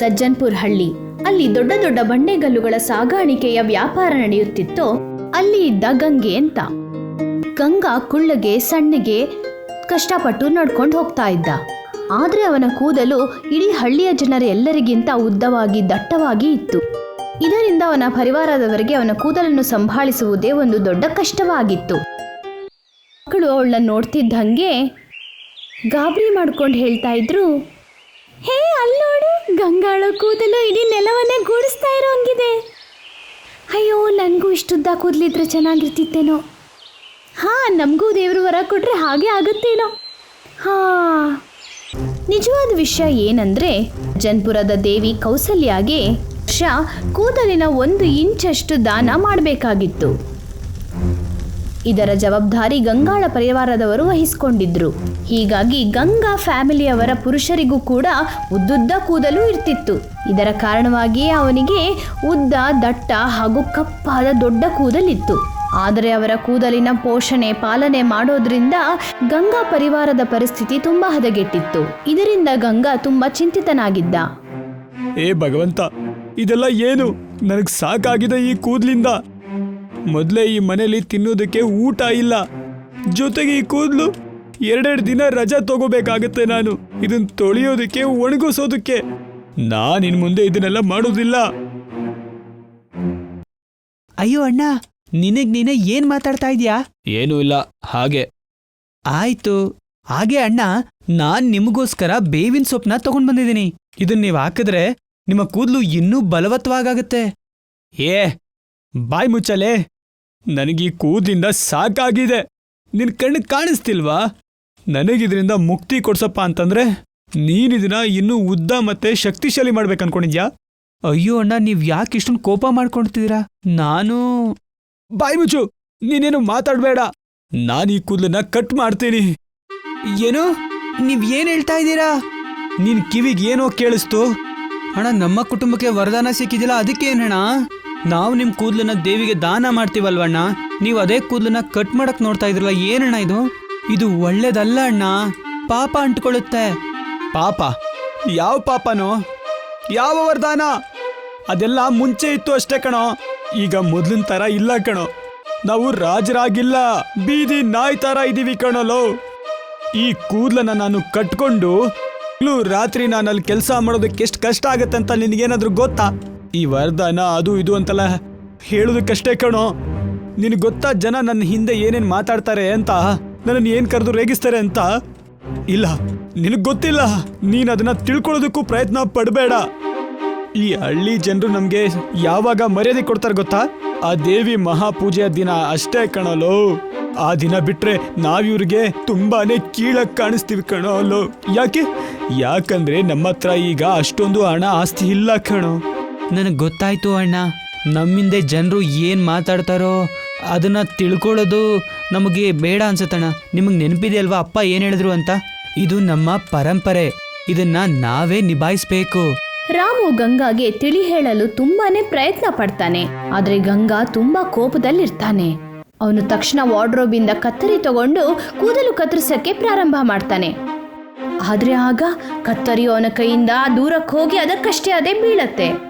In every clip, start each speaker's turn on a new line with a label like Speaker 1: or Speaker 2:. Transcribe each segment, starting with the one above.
Speaker 1: ಸಜ್ಜನ್ಪುರ್ ಹಳ್ಳಿ. ಅಲ್ಲಿ ದೊಡ್ಡ ದೊಡ್ಡ ಬಂಡೆಗಲ್ಲುಗಳ ಸಾಗಾಣಿಕೆಯ ವ್ಯಾಪಾರ ನಡೆಯುತ್ತಿತ್ತೋ, ಅಲ್ಲಿ ಇದ್ದ ಗಂಗೆ ಅಂತ. ಗಂಗಾ ಕುಳ್ಳಗೆ, ಸಣ್ಣಗೆ ಕಷ್ಟಪಟ್ಟು ನಡ್ಕೊಂಡು ಹೋಗ್ತಾ ಇದ್ದ. ಆದ್ರೆ ಅವನ ಕೂದಲು ಇಡೀ ಹಳ್ಳಿಯ ಜನರ ಎಲ್ಲರಿಗಿಂತ ಉದ್ದವಾಗಿ, ದಟ್ಟವಾಗಿ ಇತ್ತು. ಇದರಿಂದ ಅವನ ಪರಿವಾರದವರಿಗೆ ಅವನ ಕೂದಲನ್ನು ಸಂಭಾಳಿಸುವುದೇ ಒಂದು ದೊಡ್ಡ ಕಷ್ಟವಾಗಿತ್ತು. ಮಕ್ಕಳು ಅವಳನ್ನ ನೋಡ್ತಿದ್ದಂಗೆ ಗಾಬರಿ ಮಾಡ್ಕೊಂಡು ಹೇಳ್ತಾ ಇದ್ರು ಹೇ ಅಲ್ಲೋಡು ಗಂಗಾಳ ಕೂದಲು ಇಡೀ ನೆಲವನ್ನೇ ಗೂಡಿಸ್ತಾ ಇರೋಂಗಿದೆ ಅಯ್ಯೋ, ನನಗೂ ಇಷ್ಟುದ್ದ ಕೂದಲಿದ್ರೆ ಚೆನ್ನಾಗಿರ್ತಿತ್ತೇನೋ. ಹಾ, ನಮಗೂ ದೇವರು ವರ ಕೊಟ್ಟರೆ ಹಾಗೆ ಆಗುತ್ತೇನೋ. ಹಾ. ನಿಜವಾದ ವಿಷಯ ಏನಂದ್ರೆ, ಜನ್ಪುರದ ದೇವಿ ಕೌಸಲ್ಯಾಗೆ ಕೂದಲಿನ ಒಂದು ಇಂಚಷ್ಟು ದಾನ ಮಾಡಬೇಕಾಗಿತ್ತು. ಇದರ ಜವಾಬ್ದಾರಿ ಗಂಗಾಳ ಪರಿವಾರದವರು ವಹಿಸಿಕೊಂಡಿದ್ರು. ಹೀಗಾಗಿ ಗಂಗಾ ಫ್ಯಾಮಿಲಿಯವರ ಪುರುಷರಿಗೂ ಕೂಡ ಉದ್ದುದ್ದ ಕೂದಲು ಇರ್ತಿತ್ತು. ಇದರ ಕಾರಣವಾಗಿಯೇ ಅವನಿಗೆ ಉದ್ದ, ದಟ್ಟ ಹಾಗೂ ಕಪ್ಪಾದ ದೊಡ್ಡ ಕೂದಲಿತ್ತು. ಆದರೆ ಅವರ ಕೂದಲಿನ ಪೋಷಣೆ, ಪಾಲನೆ ಮಾಡೋದ್ರಿಂದ ಗಂಗಾ ಪರಿವಾರದ ಪರಿಸ್ಥಿತಿ ತುಂಬಾ ಹದಗೆಟ್ಟಿತ್ತು. ಇದರಿಂದ ಗಂಗಾ ತುಂಬಾ ಚಿಂತಿತನಾಗಿದ್ದ.
Speaker 2: ಏ ಭಗವಂತ, ಇದೆಲ್ಲ ಏನು? ನನಗೆ ಸಾಕಾಗಿದೆ ಈ ಕೂದ್ಲಿಂದ. ಮೊದಲೇ ಈ ಮನೇಲಿ ತಿನ್ನೋದಕ್ಕೆ ಊಟ ಇಲ್ಲ. ಜೊತೆಗೆ ಈ ಕೂದಲು ಎರಡೆರಡು ದಿನ ರಜಾ ತಗೋಬೇಕಾಗತ್ತೆ ನಾನು. ಇದನ್ನ ತೊಳೆಯೋದಕ್ಕೆ ಒಣಗಿಸೋದಕ್ಕೆ. ನಾನು ಇನ್ ಮುಂದೆ ಇದನ್ನೆಲ್ಲ ಮಾಡೋದಿಲ್ಲ.
Speaker 3: ಅಯ್ಯೋ ಅಣ್ಣ ನಿನಗ್ ನೀನೆ ಏನ್ ಮಾತಾಡ್ತಾ ಇದ್ಯಾ?
Speaker 2: ಏನೂ ಇಲ್ಲ ಹಾಗೆ.
Speaker 3: ಆಯ್ತು. ಹಾಗೆ ಅಣ್ಣ ನಾನ್ ನಿಮಗೋಸ್ಕರ ಬೇವಿನ ಸೊಪ್ಪನ್ನ ತಗೊಂಡ್ ಬಂದಿದ್ದೀನಿ. ಇದನ್ನ ನೀವು ಹಾಕಿದ್ರೆ ನಿಮ್ಮ ಕೂದಲು ಇನ್ನೂ ಬಲವತ್ತವಾಗತ್ತೆ
Speaker 2: ಏ ಬಾಯ್ ಮುಚ್ಚಲೆ ನನಗೆ ಈ ಕೂದಲಿಂದ ಸಾಕಾಗಿದೆ. ನಿನ್ ಕಣ್ಣಿಗೆ ಕಾಣಿಸ್ತಿಲ್ವಾ? ನನಗಿದ್ರಿಂದ ಮುಕ್ತಿ ಕೊಡ್ಸಪ್ಪ ಅಂತಂದ್ರೆ ನೀನಿದನ್ನ ಇನ್ನೂ ಉದ್ದ ಮತ್ತೆ ಶಕ್ತಿಶಾಲಿ ಮಾಡ್ಬೇಕು ಅನ್ಕೊಂಡಿದ್ಯಾ?
Speaker 3: ಅಯ್ಯೋ ಅಣ್ಣ ನೀವ್ ಯಾಕೆ ಇಷ್ಟೊಂದು ಕೋಪ ಮಾಡ್ಕೊಳ್ತಿದ್ದೀರಾ ನಾನು
Speaker 2: ಬಾಯ್ ಮುಚ್ಚು ನೀನೇನು ಮಾತಾಡ್ಬೇಡ. ನಾನು ಈ ಕೂದಲನ್ನ ಕಟ್ ಮಾಡ್ತೀನಿ.
Speaker 3: ಏನು? ನೀವ್ ಏನ್ ಹೇಳ್ತಾ ಇದ್ದೀರಾ?
Speaker 2: ನಿನ್ ಕಿವಿಗೆ ಏನೋ ಕೇಳಿಸ್ತು.
Speaker 3: ಅಣ್ಣ ನಮ್ಮ ಕುಟುಂಬಕ್ಕೆ ವರದಾನ ಸಿಕ್ಕಿದಿಲ್ಲ ಅದಕ್ಕೆ ಏನಣ್ಣ ನಾವು ನಿಮ್ ಕೂದಲನ್ನ ದೇವಿಗೆ ದಾನ ಮಾಡ್ತೀವಲ್ವಣ್ಣ? ನೀವು ಅದೇ ಕೂದಲನ್ನ ಕಟ್ ಮಾಡಕ್ ನೋಡ್ತಾ ಇದ್ರಲ್ಲ ಏನಣ್ಣ ಇದು? ಇದು ಒಳ್ಳೇದಲ್ಲ ಅಣ್ಣ. ಪಾಪ ಅಂಟ್ಕೊಳ್ಳುತ್ತೆ.
Speaker 2: ಪಾಪ? ಯಾವ ಪಾಪನೋ? ಯಾವ ವರದಾನ? ಅದೆಲ್ಲ ಮುಂಚೆ ಇತ್ತು ಅಷ್ಟೇ ಕಣೋ. ಈಗ ಮೊದ್ಲಿನ ತರ ಇಲ್ಲ ಕಣೋ. ನಾವು ರಾಜರಾಗಿಲ್ಲ. ಬೀದಿ ನಾಯಿ ತರ ಇದೀವಿ ಕಣಲೋ. ಈ ಕೂದಲನ್ನ ನಾನು ಕಟ್ಕೊಂಡು ರಾತ್ರಿ ನಾನಲ್ಲಿ ಕೆಲಸ ಮಾಡೋದಕ್ಕೆ ಎಷ್ಟು ಕಷ್ಟ ಆಗುತ್ತೆ ಅಂತ ನಿನಗೇನಾದ್ರೂ ಗೊತ್ತಾ? ಈ ವರದಾನ ಅದು ಇದು ಅಂತಲ್ಲ. ಹೇಳೋದಕ್ಕಷ್ಟೇ ಕಣೋ. ನಿನಗೆ ಗೊತ್ತಾ ಜನ ನನ್ನ ಹಿಂದೆ ಏನೇನು ಮಾತಾಡ್ತಾರೆ ಅಂತ? ನನ್ನನ್ನು ಏನು ಕರೆದು ರೇಗಿಸ್ತಾರೆ ಅಂತ? ಇಲ್ಲ, ನಿನಗೆ ಗೊತ್ತಿಲ್ಲ. ನೀನು ಅದನ್ನ ತಿಳ್ಕೊಳ್ಳೋದಕ್ಕೂ ಪ್ರಯತ್ನ ಪಡಬೇಡ. ಈ ಹಳ್ಳಿ ಜನರು ನಮಗೆ ಯಾವಾಗ ಮರ್ಯಾದೆ ಕೊಡ್ತಾರೆ ಗೊತ್ತಾ? ಆ ದೇವಿ ಮಹಾಪೂಜೆಯ ದಿನ ಅಷ್ಟೇ ಕಣಲು. ಆ ದಿನ ಬಿಟ್ರೆ ನಾವಿವ್ರಿಗೆ ತುಂಬಾನೇ ಕೀಳಕ್ ಕಾಣಿಸ್ತೀವಿ ಕಣಲು. ಯಾಕೆ? ಯಾಕಂದ್ರೆ ನಮ್ಮ ಹತ್ರ ಈಗ ಅಷ್ಟೊಂದು ಹಣ ಆಸ್ತಿ ಇಲ್ಲ ಕಣೋ.
Speaker 3: ನನಗೆ ಗೊತ್ತಾಯ್ತು ಅಣ್ಣ. ನಮ್ಮಿಂದೆ ಜನರು ಏನ್ ಮಾತಾಡ್ತಾರೋ ಅದನ್ನ ತಿಳ್ಕೊಳ್ಳೋದು ನಮಗೆ ಬೇಡ ಅನ್ಸುತ್ತಣ್ಣ. ನಿಮಗೆ ನೆನಪಿದೆ ಅಲ್ವಾ ಅಪ್ಪ ಏನು ಹೇಳಿದ್ರು ಅಂತ? ಇದು ನಮ್ಮ ಪರಂಪರೆ. ಇದನ್ನ ನಾವೇ ನಿಭಾಯಿಸ್ಬೇಕು.
Speaker 1: ರಾಮು ಗಂಗಾಗೆ ತಿಳಿ ಹೇಳಲು ತುಂಬಾನೇ ಪ್ರಯತ್ನ ಪಡ್ತಾನೆ. ಆದ್ರೆ ಗಂಗಾ ತುಂಬಾ ಕೋಪದಲ್ಲಿರ್ತಾನೆ. ಅವನು ತಕ್ಷಣ ವಾರ್ಡ್ರೋಬ್ ಇಂದ ಕತ್ತರಿ ತಗೊಂಡು ಕೂದಲು ಕತ್ತರಿಸಕ್ಕೆ ಪ್ರಾರಂಭ ಮಾಡ್ತಾನೆ. ಆದ್ರೆ ಆಗ ಕತ್ತರಿ ಅವನ ಕೈಯಿಂದ ದೂರಕ್ಕೆ ಹೋಗಿ ಅದಕ್ಕಷ್ಟೇ ಅದೇ ಬೀಳತ್ತೆ.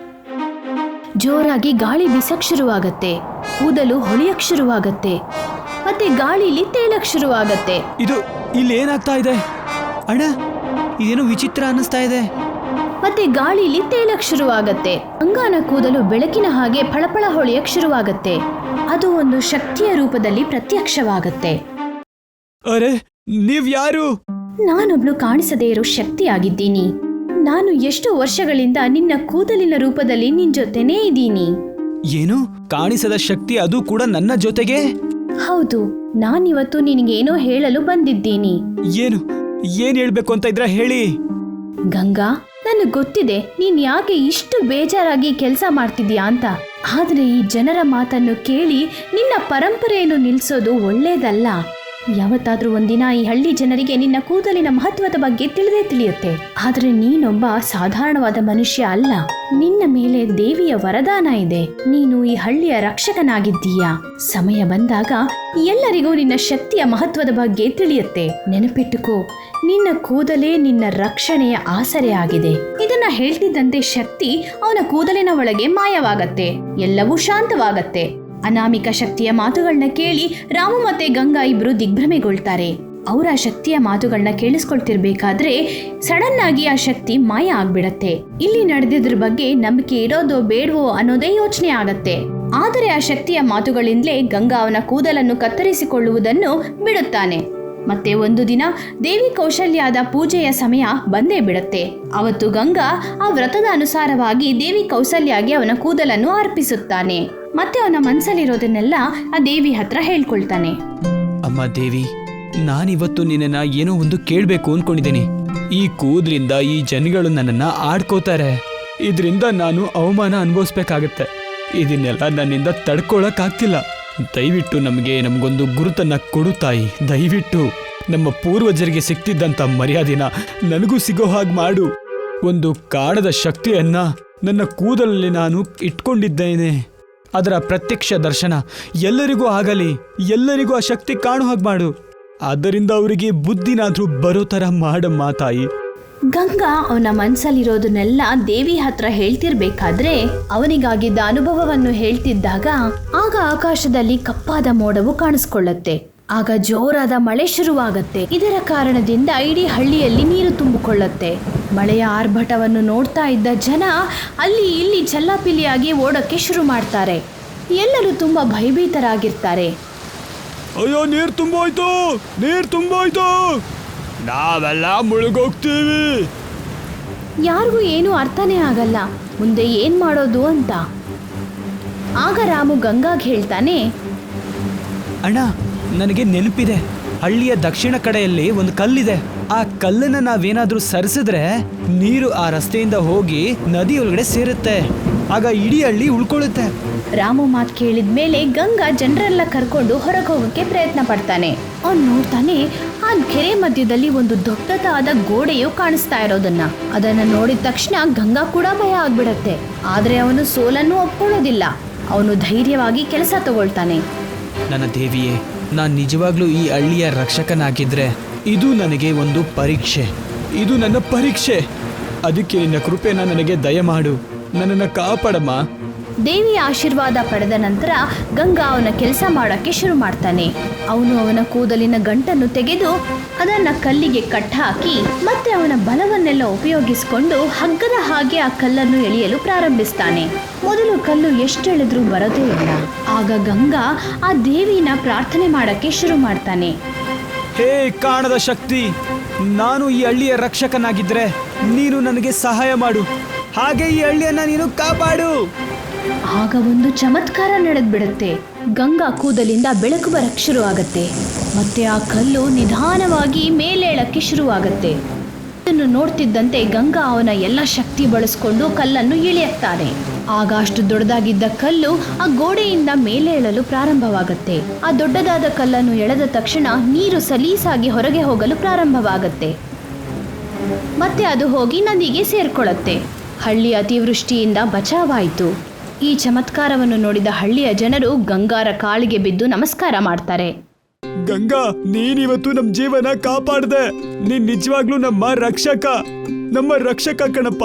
Speaker 1: ಜೋರಾಗಿ ಗಾಳಿ ಬೀಸಕ್ ಶುರುವಾಗತ್ತೆ. ಕೂದಲು ಹೊಳಿಯಕ್ ಶುರುವಾಗತ್ತೆ. ಮತ್ತೆ ಗಾಳಿಲಿ ತೇಲಕ್ ಶುರುವಾಗತ್ತೆ.
Speaker 3: ಇದು ಇಲ್ಲಿ ಏನಾಗ್ತಾ ಇದೆ? ಅಣ್ಣ ಇದೇನು ವಿಚಿತ್ರ ಅನ್ನಿಸ್ತಾ ಇದೆ?
Speaker 1: ಮತ್ತೆ ಗಾಳಿಲಿ ತೇಲಕ್ ಶುರುವಾಗತ್ತೆ. ಅಂಗಾನ ಕೂದಲು ಬೆಳಕಿನ ಹಾಗೆ ಫಳಫಳ ಹೊಳೆಯಕ್ ಶುರುವಾಗತ್ತೆ. ಅದು ಒಂದು ಶಕ್ತಿಯ ರೂಪದಲ್ಲಿ ಪ್ರತ್ಯಕ್ಷವಾಗತ್ತೆ.
Speaker 2: ಅರೆ ನೀವ್ ಯಾರು
Speaker 1: ನಾನೊಬ್ಳು ಕಾಣಿಸದೇ ಇರೋ ಶಕ್ತಿಯಾಗಿದ್ದೀನಿ. ನಾನು ಎಷ್ಟು ವರ್ಷಗಳಿಂದ ನಿನ್ನ ಕೂದಲಿನ ರೂಪದಲ್ಲಿ ನಿನ್ ಜೊತೆನೇ ಇದ್ದೀನಿ.
Speaker 3: ಏನು? ಕಾಣಿಸದ ಶಕ್ತಿ ಅದು ಕೂಡ ನನ್ನ ಜೊತೆಗೆ?
Speaker 1: ಹೌದು ನಾನಿವತ್ತು ನಿನಗೇನೋ ಹೇಳಲು ಬಂದಿದ್ದೀನಿ.
Speaker 2: ಏನು? ಏನ್ ಹೇಳ್ಬೇಕು ಅಂತ ಇದ್ರ ಹೇಳಿ.
Speaker 1: ಗಂಗಾ ನನಗೆ ಗೊತ್ತಿದೆ ನೀನ್ ಯಾಕೆ ಇಷ್ಟು ಬೇಜಾರಾಗಿ ಕೆಲಸ ಮಾಡ್ತಿದ್ಯಾ ಅಂತ. ಆದ್ರೆ ಈ ಜನರ ಮಾತನ್ನು ಕೇಳಿ ನಿನ್ನ ಪರಂಪರೆಯನ್ನು ನಿಲ್ಸೋದು ಒಳ್ಳೇದಲ್ಲ. ಯಾವತ್ತಾದ್ರೂ ಒಂದಿನ ಈ ಹಳ್ಳಿ ಜನರಿಗೆ ನಿನ್ನ ಕೂದಲಿನ ಮಹತ್ವದ ಬಗ್ಗೆ ತಿಳಿದೇ ತಿಳಿಯುತ್ತೆ. ಆದ್ರೆ ನೀನೊಬ್ಬ ಸಾಧಾರಣವಾದ ಮನುಷ್ಯ ಅಲ್ಲ. ನಿನ್ನ ಮೇಲೆ ದೇವಿಯ ವರದಾನ ಇದೆ. ನೀನು ಈ ಹಳ್ಳಿಯ ರಕ್ಷಕನಾಗಿದ್ದೀಯಾ? ಸಮಯ ಬಂದಾಗ ಎಲ್ಲರಿಗೂ ನಿನ್ನ ಶಕ್ತಿಯ ಮಹತ್ವದ ಬಗ್ಗೆ ತಿಳಿಯುತ್ತೆ. ನೆನಪಿಟ್ಟುಕೋ, ನಿನ್ನ ಕೂದಲೇ ನಿನ್ನ ರಕ್ಷಣೆಯ ಆಸರೆ ಆಗಿದೆ. ಇದನ್ನ ಹೇಳ್ತಿದ್ದಂತೆ ಶಕ್ತಿ ಅವನ ಕೂದಲಿನ ಒಳಗೆ ಮಾಯವಾಗತ್ತೆ. ಎಲ್ಲವೂ ಶಾಂತವಾಗತ್ತೆ. ಅನಾಮಿಕ ಶಕ್ತಿಯ ಮಾತುಗಳನ್ನ ಕೇಳಿ ರಾಮು ಮತ್ತೆ ಗಂಗಾ ಇಬ್ಬರು ದಿಗ್ಭ್ರಮೆಗೊಳ್ತಾರೆ. ಅವರ ಶಕ್ತಿಯ ಮಾತುಗಳನ್ನ ಕೇಳಿಸ್ಕೊಳ್ತಿರ್ಬೇಕಾದ್ರೆ ಸಡನ್ ಆಗಿ ಆ ಶಕ್ತಿ ಮಾಯ ಆಗ್ಬಿಡತ್ತೆ. ಇಲ್ಲಿ ನಡೆದಿದ್ರ ಬಗ್ಗೆ ನಂಬಿಕೆ ಇರೋದೋ ಬೇಡವೋ ಅನ್ನೋದೇ ಯೋಚನೆ ಆಗತ್ತೆ. ಆದರೆ ಆ ಶಕ್ತಿಯ ಮಾತುಗಳಿಂದಲೇ ಗಂಗಾ ಅವನ ಕೂದಲನ್ನು ಕತ್ತರಿಸಿಕೊಳ್ಳುವುದನ್ನು ಬಿಡುತ್ತಾನೆ. ಮತ್ತೆ ಒಂದು ದಿನ ದೇವಿ ಕೌಶಲ್ಯದ ಪೂಜೆಯ ಸಮಯ ಬಂದೇ ಬಿಡುತ್ತೆ. ಅವತ್ತು ಗಂಗಾ ಆ ವ್ರತದ ಅನುಸಾರವಾಗಿ ದೇವಿ ಕೌಸಲ್ಯಾಗೆ ಅವನ ಕೂದಲನ್ನು ಅರ್ಪಿಸುತ್ತಾನೆ. ಮತ್ತೆ ಅವನ ಮನಸ್ಸಲ್ಲಿರೋದನ್ನೆಲ್ಲ ಆ ದೇವಿ ಹತ್ರ ಹೇಳ್ಕೊಳ್ತಾನೆ.
Speaker 3: ಅಮ್ಮ ದೇವಿ, ನಾನಿವತ್ತು ನಿನ್ನ ಏನೋ ಒಂದು ಕೇಳಬೇಕು ಅನ್ಕೊಂಡಿದ್ದೀನಿ. ಈ ಕೂದಲಿಂದ ಈ ಜನಗಳು ನನ್ನನ್ನ ಆಡ್ಕೋತಾರೆ.
Speaker 2: ಇದರಿಂದ ನಾನು ಅವಮಾನ ಅನುಭವಿಸ್ಬೇಕಾಗತ್ತೆ. ಇದನ್ನೆಲ್ಲ ನನ್ನಿಂದ ತಡ್ಕೊಳಕ್ಕಾಗ್ತಿಲ್ಲ.
Speaker 3: ದಯವಿಟ್ಟು ನಮಗೆ ನಮಗೊಂದು ಗುರುತನ್ನು ಕೊಡು ತಾಯಿ. ದಯವಿಟ್ಟು
Speaker 2: ನಮ್ಮ ಪೂರ್ವಜರಿಗೆ ಸಿಕ್ತಿದ್ದಂಥ ಮರ್ಯಾದೆನ ನನಗೂ ಸಿಗೋ ಹಾಗೆ ಮಾಡು. ಒಂದು ಕಾಣದ ಶಕ್ತಿಯನ್ನ ನನ್ನ ಕೂದಲಲ್ಲಿ ನಾನು ಇಟ್ಕೊಂಡಿದ್ದೇನೆ. ಅದರ ಪ್ರತ್ಯಕ್ಷ ದರ್ಶನ ಎಲ್ಲರಿಗೂ ಆಗಲಿ, ಎಲ್ಲರಿಗೂ ಆ ಶಕ್ತಿ ಕಾಣೋ ಹಾಗೆ ಮಾಡು. ಆದ್ದರಿಂದ ಅವರಿಗೆ ಬುದ್ಧಿನಾದರೂ ಬರೋ ಥರ ಮಾಡಮ್ಮ ತಾಯಿ.
Speaker 1: ಗಂಗಾ ಅವನ ಮನಸ್ಸಲ್ಲಿರೋದನ್ನೆಲ್ಲ ದೇವಿ ಹತ್ರ ಹೇಳ್ತಿರ್ಬೇಕಾದ್ರೆ ಅವನಿಗಾಗಿದ್ದ ಅನುಭವವನ್ನು ಹೇಳ್ತಿದ್ದಾಗ ಆಗ ಆಕಾಶದಲ್ಲಿ ಕಪ್ಪಾದ ಮೋಡವು ಕಾಣಿಸ್ಕೊಳ್ಳುತ್ತೆ. ಆಗ ಜೋರಾದ ಮಳೆ ಶುರುವಾಗತ್ತೆ. ಇದರ ಕಾರಣದಿಂದ ಇಡೀ ಹಳ್ಳಿಯಲ್ಲಿ ನೀರು ತುಂಬಿಕೊಳ್ಳುತ್ತೆ. ಮಳೆಯ ಆರ್ಭಟವನ್ನು ನೋಡ್ತಾ ಇದ್ದ ಜನ ಅಲ್ಲಿ ಇಲ್ಲಿ ಚಲ್ಲಾಪಿಲಿಯಾಗಿ ಓಡೋಕ್ಕೆ ಶುರು ಮಾಡ್ತಾರೆ. ಎಲ್ಲರೂ ತುಂಬಾ ಭಯಭೀತರಾಗಿರ್ತಾರೆ.
Speaker 2: ಅಯ್ಯೋ, ನೀರು ತುಂಬೋಯ್ತು! ನೀರು ತುಂಬೋಯ್ತು! ನಾವೆಲ್ಲ ಮುಳುಗೋಗ್ತೀವಿ.
Speaker 1: ಯಾರಿಗೂ ಏನೂ ಅರ್ಥನೇ ಆಗಲ್ಲ. ಮುಂದೆ ಏನ್ ಮಾಡೋದು ಅಂತ. ಆಗ ರಾಮು ಗಂಗಾಗ್ ಹೇಳ್ತಾನೆ
Speaker 3: ಅಣ್ಣ ನನಗೆ ನೆನಪಿದೆ. ಹಳ್ಳಿಯ ದಕ್ಷಿಣ ಕಡೆಯಲ್ಲಿ ಒಂದು ಕಲ್ಲಿದೆ. ಆ ಕಲ್ಲನ್ನ ನಾವೇನಾದ್ರೂ ಸರಿಸಿದ್ರೆ ನೀರು ಆ ರಸ್ತೆಯಿಂದ ಹೋಗಿ ನದಿ ಒಳಗಡೆ ಸೇರುತ್ತೆ. ಆಗ ಇಡೀ ಹಳ್ಳಿ ಉಳ್ಕೊಳ್ಳುತ್ತೆ.
Speaker 1: ರಾಮು ಮಾತು ಕೇಳಿದ ಮೇಲೆ ಗಂಗಾ ಜನರೆಲ್ಲ ಕರ್ಕೊಂಡು ಹೊರಗೆ ಹೋಗೋಕ್ಕೆ ಪ್ರಯತ್ನ ಪಡ್ತಾನೆ. ಅವ್ನು ನೋಡ್ತಾನೆ ಆ ಕೆರೆ ಮಧ್ಯದಲ್ಲಿ ಒಂದು ದೊಡ್ಡದಾದ ಗೋಡೆಯು ಕಾಣಿಸ್ತಾ ಇರೋದನ್ನ. ಅದನ್ನ ನೋಡಿದ ತಕ್ಷಣ ಗಂಗಾ ಕೂಡ ಭಯ ಆಗ್ಬಿಡತ್ತೆ. ಆದ್ರೆ ಅವನು ಸೋಲನ್ನು ಒಪ್ಕೊಳ್ಳೋದಿಲ್ಲ. ಅವನು ಧೈರ್ಯವಾಗಿ ಕೆಲಸ ತಗೊಳ್ತಾನೆ.
Speaker 3: ನನ್ನ ದೇವಿಯೇ, ನಾನು ನಿಜವಾಗ್ಲೂ ಈ ಹಳ್ಳಿಯ ರಕ್ಷಕನಾಗಿದ್ರೆ
Speaker 2: ಇದು ನನಗೆ ಒಂದು ಪರೀಕ್ಷೆ. ಇದು ನನ್ನ ಪರೀಕ್ಷೆ. ಅದಕ್ಕೆ ನಿನ್ನ ಕೃಪೆನ ನನಗೆ ದಯಮಾಡು. ನನ್ನನ್ನು ಕಾಪಾಡಮ್ಮ.
Speaker 1: ದೇವಿಯ ಆಶೀರ್ವಾದ ಪಡೆದ ನಂತರ ಗಂಗಾ ಅವನ ಕೆಲಸ ಮಾಡೋಕ್ಕೆ ಶುರು ಮಾಡ್ತಾನೆ. ಅವನು ಅವನ ಕೂದಲಿನ ಗಂಟನ್ನು ತೆಗೆದು ಅದನ್ನ ಕಲ್ಲಿಗೆ ಕಟ್ಟಾಕಿ ಮತ್ತೆ ಅವನ ಬಲವನ್ನೆಲ್ಲ ಉಪಯೋಗಿಸಿಕೊಂಡು ಹಗ್ಗದ ಹಾಗೆ ಆ ಕಲ್ಲನ್ನು ಎಳೆಯಲು ಪ್ರಾರಂಭಿಸ್ತಾನೆ. ಮೊದಲು ಕಲ್ಲು ಎಷ್ಟೆಳೆದ್ರೂ ಬರೋದೇ ಇಲ್ಲ. ಆಗ ಗಂಗಾ ಆ ದೇವಿನ ಪ್ರಾರ್ಥನೆ ಮಾಡಕ್ಕೆ ಶುರು ಮಾಡ್ತಾನೆ.
Speaker 2: ಹೇ ಕಾಣದ ಶಕ್ತಿ, ನಾನು ಈ ಹಳ್ಳಿಯ ರಕ್ಷಕನಾಗಿದ್ರೆ ನೀನು ನನಗೆ ಸಹಾಯ ಮಾಡು. ಹಾಗೆ ಈ ಹಳ್ಳಿಯನ್ನ ನೀನು ಕಾಪಾಡು.
Speaker 1: ಆಗ ಒಂದು ಚಮತ್ಕಾರ ನಡೆದ್ಬಿಡುತ್ತೆ. ಗಂಗಾ ಕೂದಲಿಂದ ಬೆಳಕು ಬರಕ್ ಶುರುವಾಗತ್ತೆ. ಮತ್ತೆ ಆ ಕಲ್ಲು ನಿಧಾನವಾಗಿ ಮೇಲೇಳಕ್ಕೆ ಶುರುವಾಗತ್ತೆ. ಇದನ್ನು ನೋಡ್ತಿದ್ದಂತೆ ಗಂಗಾ ಅವನ ಎಲ್ಲ ಶಕ್ತಿ ಬಳಸ್ಕೊಂಡು ಕಲ್ಲನ್ನು ಇಳಿಯುತ್ತಾನೆ. ಆಗ ಅಷ್ಟು ದೊಡ್ಡದಾಗಿದ್ದ ಕಲ್ಲು ಆ ಗೋಡೆಯಿಂದ ಮೇಲೇಳಲು ಪ್ರಾರಂಭವಾಗುತ್ತೆ. ಆ ದೊಡ್ಡದಾದ ಕಲ್ಲನ್ನು ಎಳೆದ ತಕ್ಷಣ ನೀರು ಸಲೀಸಾಗಿ ಹೊರಗೆ ಹೋಗಲು ಪ್ರಾರಂಭವಾಗತ್ತೆ. ಮತ್ತೆ ಅದು ಹೋಗಿ ನದಿಗೆ ಸೇರ್ಕೊಳ್ಳುತ್ತೆ. ಹಳ್ಳಿ ಅತಿವೃಷ್ಟಿಯಿಂದ ಬಚಾವಾಯಿತು. ಈ ಚಮತ್ಕಾರವನ್ನು ನೋಡಿದ ಹಳ್ಳಿಯ ಜನರು ಗಂಗಾರ ಕಾಳಿಗೆ ಬಿದ್ದು ನಮಸ್ಕಾರ ಮಾಡ್ತಾರೆ.
Speaker 2: ಗಂಗಾ ನೀನಿವತ್ತು ನಮ್ಮ ಜೀವನ ಕಾಪಾಡ್ದೆ. ನೀನ್ ನಿಜವಾಗ್ಲೂ ನಮ್ಮ ರಕ್ಷಕ. ನಮ್ಮ ರಕ್ಷಕ ಕಣಪ್ಪ.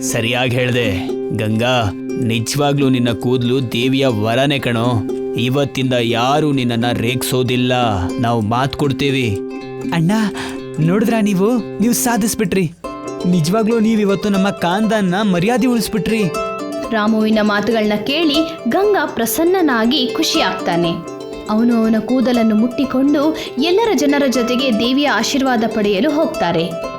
Speaker 3: ಸರಿಯಾಗಿ ಹೇಳ್ದೆ. ಗಂಗಾ ನಿಜವಾಗ್ಲೂ ನಿನ್ನ ಕೂದಲು ದೇವಿಯ ವರನೇ ಕಣೋ. ಇವತ್ತಿಂದ ಯಾರು ನಿನ್ನನ್ನ ರೇಗ್ಸೋದಿಲ್ಲ. ನಾವು ಮಾತು ಕೊಡ್ತೀವಿ. ಅಣ್ಣ ನೋಡಿದ್ರ ನೀವು? ನೀವು ಸಾಧಿಸ್ಬಿಟ್ರಿ. ನಿಜವಾಗ್ಲೂ ನೀವಿವತ್ತು ನಮ್ಮ ಕಾಂದನ್ನ ಮರ್ಯಾದೆ ಉಳಿಸ್ಬಿಟ್ರಿ.
Speaker 1: ರಾಮುವಿನ ಮಾತುಗಳನ್ನ ಕೇಳಿ ಗಂಗಾ ಪ್ರಸನ್ನನಾಗಿ ಖುಷಿಯಾಗ್ತಾನೆ. ಅವನು ಅವನ ಕೂದಲನ್ನು ಮುಟ್ಟಿಕೊಂಡು ಎಲ್ಲರ ಜನರ ಜೊತೆಗೆ ದೇವಿಯ ಆಶೀರ್ವಾದ ಪಡೆಯಲು ಹೋಗ್ತಾರೆ.